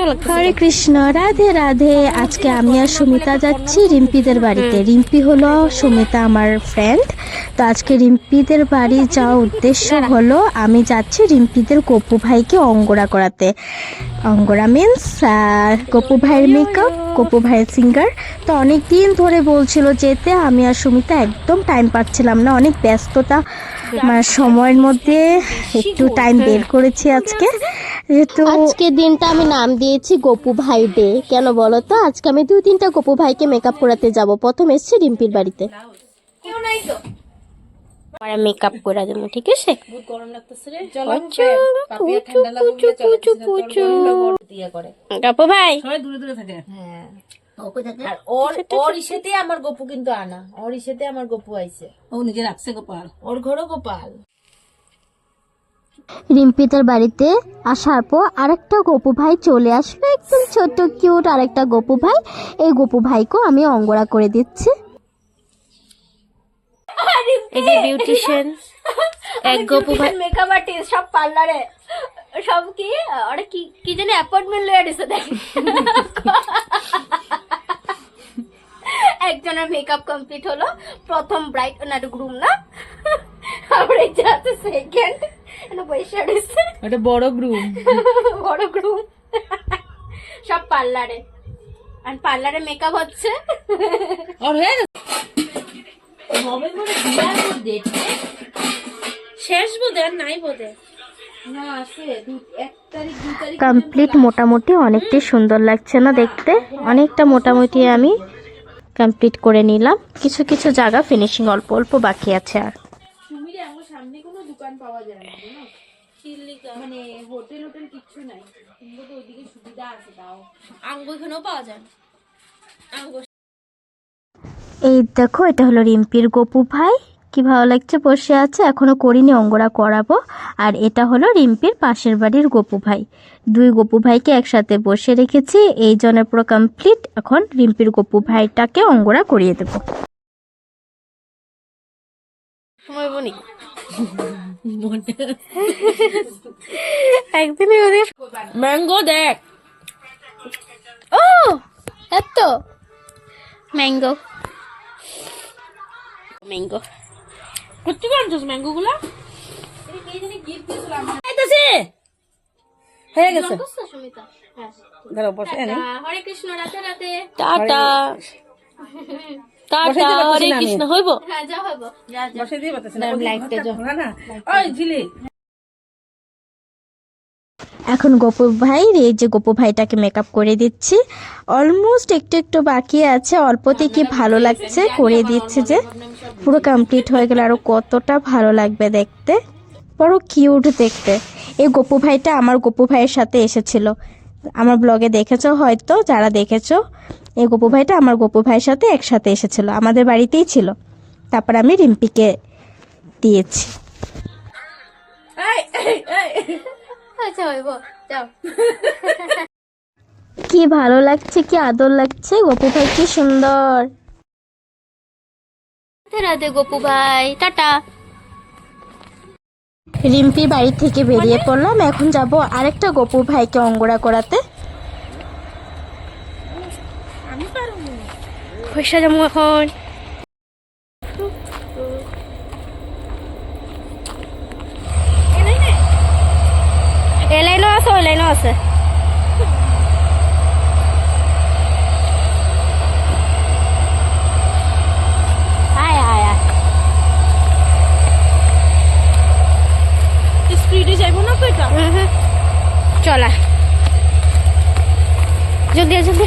হরে কৃষ্ণ রাধে রাধে। আজকে আমি আর সুমিতা যাচ্ছি রিম্পিদের বাড়িতে। রিম্পি হলো সুমিতা আমার ফ্রেন্ড তো আজকে রিম্পিদের বাড়ি যাওয়ার উদ্দেশ্য হলো আমি যাচ্ছি রিম্পিদের গপু ভাইকে অঙ্গরা করাতে। অঙ্গরা মিন্স গপু ভাইয়ের মেকআপ গপু ভাইয়ের সিঙ্গার তো অনেক দিন ধরে বলছিল যেতে আমি আর সুমিতা একদম টাইম পাচ্ছিলাম না। অনেক ব্যস্ততা মানে সময়ের মধ্যে একটু টাইম বের করেছি আজকে। যেহেতু আজকে দিনটা আমি নাম দিয়েছি গপু ভাই ডে। কেন বলো তো? আজকে আমি দুই তিনটা গপু ভাইকে মেকআপ করাতে যাব। প্রথম এসেছি রিম্পির বাড়িতে। আমার মেকআপ করে দেবো ঠিক আছে? গরম লাগতেছে রে। পুচু, পুচু, পুচু, পুচু, পুচু। গপু ভাই। দূরে দূরে থাকে। হ্যাঁ। আর ওর ওর ইসেতে আমার গপু কিন্তু আনা। ওর ইসেতে আমার গপু আইছে। ও নিজে রাখছে গোপাল। ওর ঘরও গোপাল। রিম্পিদের বাড়িতে আসার পর আরেকটা গোপু ভাই চলে আসলো একদম ছোট কিউট আরেকটা গোপু ভাই। এই গোপু ভাইকেও আমি অঙ্গরা করে দিচ্ছি। এই যে বিউটিশিয়ান এক গপু ভাই মেকআপ আর্টিস্ট সব পার্লারে সব কি? ওরা কি কি জানি অ্যাপয়েন্টমেন্ট লয়ে দিছে দেখ। একজনের মেকআপ কমপ্লিট হলো প্রথম ব্রাইট না গ্রুম না? আর এই যে আছে সেকেন্ড এনে পয়সা রয়েছে। এটা বড় গ্রুম। বড় গ্রুম। সব পার্লারে। আর পার্লারে মেকআপ হচ্ছে। আর হয়ে হবে মানে বিয়ার ডেট শেষ বোধে আর নাই বোধে। না আছে দু- এক তারিখ দুই তারিখ কমপ্লিট মোটামুটি অনেকটাই সুন্দর লাগছে না দেখতে? অনেকটা মোটামুটি আমি কমপ্লিট করে নিলাম। কিছু কিছু জায়গা ফিনিশিং অল্প অল্প বাকি আছে আর সুমিরে আমার সামনে কোনো দোকান পাওয়া যায় না জানো? মানে হোটেল হোটেল কিচ্ছু নাই। কিন্তু তো ওইদিকে সুবিধা আছে তাও। আঙ্গুর এখানেও পাওয়া যায় আঙ্গুর এই দেখো এটা হলো রিম্পির গপু ভাই। কি ভালো লাগছে বসে আছে। এখনও করিনি অঙ্গরা করাবো। আর এটা হলো রিম্পির পাশের বাড়ির গপু ভাই। দুই গপু ভাইকে একসাথে বসে রেখেছি। এই জনের পুরো কমপ্লিট এখন রিম্পির গপু ভাইটাকে অঙ্গরা করিয়ে দেবো। একদিনই ওদের ম্যাঙ্গো দেখ। ও এত। ম্যাঙ্গো। ম্যাঙ্গো। করতে পারছিস ম্যাঙ্গো গুলা হয়ে গেছে। ধরো বসে হরে কৃষ্ণ রাতে রাতে টাটা। হরে কৃষ্ণ হইব? হ্যাঁ যা হইব। যা যা। বসে দিয়ে পারতেছে দাঁড়ান, লাইটটা জ্বল। না না। ওই ঝিলি। এখন গপু ভাই এই যে গপু ভাইটাকে মেকআপ করে দিচ্ছি। অলমোস্ট একটু একটু বাকি আছে। অল্পতে কি ভালো লাগছে? করে দিচ্ছে যে পুরো কমপ্লিট হয়ে গেলে। আরও কতটা ভালো লাগবে দেখতে? বড় কিউট দেখতে। এই গপু ভাইটা আমার গপু ভাইয়ের সাথে এসেছিল। আমার ব্লগে দেখেছ হয়তো যারা দেখেছ। এই গপু ভাইটা আমার গপু ভাইয়ের সাথে একসাথে এসেছিল আমাদের বাড়িতেই ছিল। তারপর আমি রিম্পিকে দিয়েছি। আচ্ছা কি ভালো লাগছে কি আদর লাগছে গপু ভাই কি সুন্দর। রাতে গপু ভাই টাটা। রিম্পি বাড়ি থেকে বেরিয়ে পড়লাম এখন যাব আরেকটা গোপু ভাইকে অঙ্গরা করাতে। পয়সা যাব এখন এ লাইনও আছে ওই লাইনও আছে আয় আয় আয় স্পিডে যাইবো না তো এটা চলা জলদি আয়, জলদি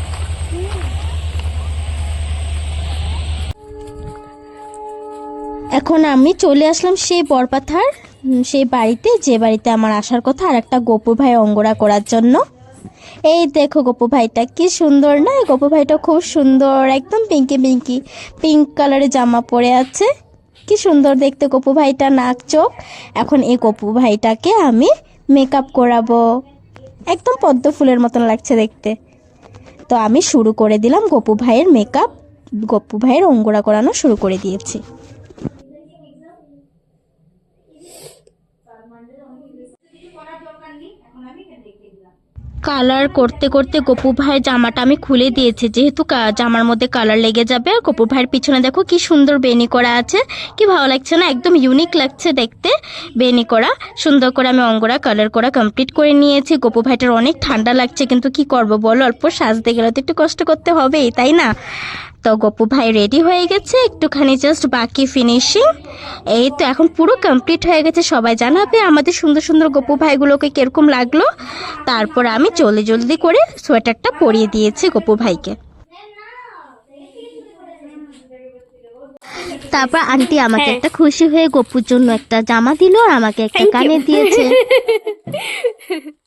এখন আমি চলে আসলাম সেই বরপাথার সেই বাড়িতে, যে বাড়িতে আমার আসার কথা আর একটা গোপু ভাই অঙ্গরা করার জন্য। এই দেখো গোপু ভাইটা, কি সুন্দর না? গপু ভাইটা খুব সুন্দর, একদম পিঙ্কি পিঙ্কি, পিঙ্ক কালারের জামা পরে আছে। কি সুন্দর দেখতে গোপু ভাইটা, নাক চোখ। এখন এই গপু ভাইটাকে আমি মেকআপ করাবো। একদম পদ্ম ফুলের মতন লাগছে দেখতে। তো আমি শুরু করে দিলাম গোপু ভাইয়ের মেকআপ গোপু ভাইয়ের অঙ্গরা করানো শুরু করে দিয়েছি। কালার করতে করতে গপু ভাইয়ের জামাটা আমি খুলে দিয়েছি। যেহেতু জামার মধ্যে কালার লেগে যাবে, আর গপু ভাইয়ের পিছনে দেখো কি সুন্দর বেনি করা আছে। কি ভালো লাগছে না? একদম ইউনিক লাগছে দেখতে। বেনি করা, সুন্দর করে আমি অঙ্গরা, কালার করা কমপ্লিট করে নিয়েছি। গপু ভাইটার অনেক ঠান্ডা লাগছে, কিন্তু কি করব বলো? অল্প সাজতে গেলে তো একটু কষ্ট করতে হবেই, তাই না? তো গপু ভাই রেডি হয়ে গেছে একটুখানি জাস্ট বাকি ফিনিশিং এই তো এখন পুরো কমপ্লিট হয়ে গেছে সবাই জানাবে আমাদের সুন্দর সুন্দর গপু ভাইগুলোকে কীরকম লাগল। তারপর আমি জলদি জলদি করে সোয়েটারটা পরিয়ে দিয়েছি গপু ভাইকে। তারপর আন্টি আমাকে একটা খুশি হয়ে গপুর জন্য একটা জামা দিল আর আমাকে একটা কানে দিয়েছে।